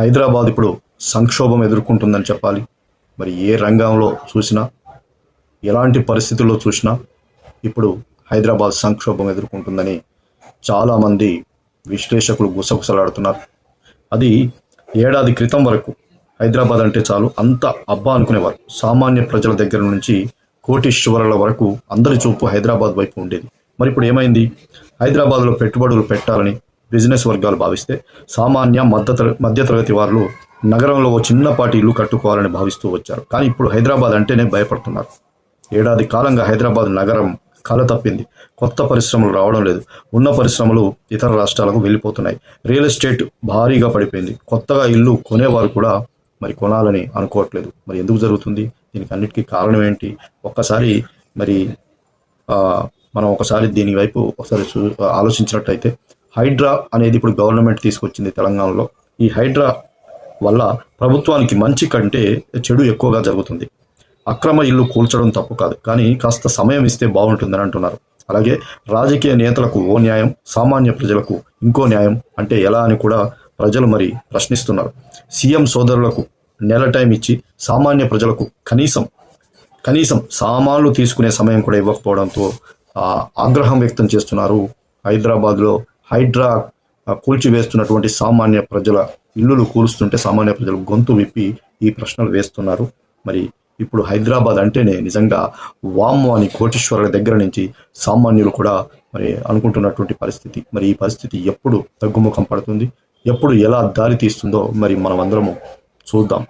హైదరాబాద్ ఇప్పుడు సంక్షోభం ఎదుర్కొంటుందని చెప్పాలి. మరి ఏ రంగంలో చూసినా ఎలాంటి పరిస్థితుల్లో చూసినా ఇప్పుడు హైదరాబాద్ సంక్షోభం ఎదుర్కొంటుందని చాలామంది విశ్లేషకులు గుసగుసలాడుతున్నారు. అది ఏడాది క్రితం వరకు హైదరాబాద్ అంటే చాలు అంత అబ్బా అనుకునేవారు. సామాన్య ప్రజల దగ్గర నుంచి కోటీశ్వరుల వరకు అందరి చూపు హైదరాబాద్ వైపు ఉండేది. మరి ఇప్పుడు ఏమైంది? హైదరాబాద్లో పెట్టుబడులు పెట్టాలని బిజినెస్ వర్గాలు భావిస్తే సామాన్య మధ్య మధ్యతరగతి వారు నగరంలో ఓ చిన్నపాటి ఇల్లు కట్టుకోవాలని భావిస్తూ వచ్చారు. కానీ ఇప్పుడు హైదరాబాద్ అంటేనే భయపడుతున్నారు. ఏడాది కాలంగా హైదరాబాద్ నగరం కల తప్పింది. కొత్త పరిశ్రమలు రావడం లేదు. ఉన్న పరిశ్రమలు ఇతర రాష్ట్రాలకు వెళ్ళిపోతున్నాయి. రియల్ ఎస్టేట్ భారీగా పడిపోయింది. కొత్తగా ఇల్లు కొనేవారు కూడా మరి కొనాలని అనుకోవట్లేదు. మరి ఎందుకు జరుగుతుంది? దీనికి అన్నిటికీ కారణం ఏంటి? ఒక్కసారి మరి మనం ఒకసారి దీని వైపు ఒకసారి చూ ఆలోచించినట్టయితే హైడ్రా అనేది ఇప్పుడు గవర్నమెంట్ తీసుకొచ్చింది తెలంగాణలో. ఈ హైడ్రా వల్ల ప్రభుత్వానికి మంచి కంటే చెడు ఎక్కువగా జరుగుతుంది. అక్రమ ఇల్లు కూల్చడం తప్పు కాదు. కానీ కాస్త సమయం ఇస్తే బాగుంటుందని అంటున్నారు. అలాగే రాజకీయ నేతలకు ఓ న్యాయం సామాన్య ప్రజలకు ఇంకో న్యాయం అంటే ఎలా అని కూడా ప్రజలు మరి ప్రశ్నిస్తున్నారు. సీఎం సోదరులకు నెల టైం ఇచ్చి సామాన్య ప్రజలకు కనీసం కనీసం సామాన్లు తీసుకునే సమయం కూడా ఇవ్వకపోవడంతో ఆగ్రహం వ్యక్తం చేస్తున్నారు హైదరాబాద్లో హైడ్రా కూల్చివేస్తున్నటువంటి సామాన్య ప్రజల ఇల్లులు కూలుస్తుంటే సామాన్య ప్రజలు గొంతు విప్పి ఈ ప్రశ్నలు వేస్తున్నారు. మరి ఇప్పుడు హైదరాబాద్ అంటేనే నిజంగా వామ్ అని కోటీశ్వరుల దగ్గర నుంచి సామాన్యులు కూడా మరి అనుకుంటున్నటువంటి పరిస్థితి. మరి ఈ పరిస్థితి ఎప్పుడు తగ్గుముఖం పడుతుంది? ఎప్పుడు ఎలా దారి తీస్తుందో మరి మనం అందరము చూద్దాం.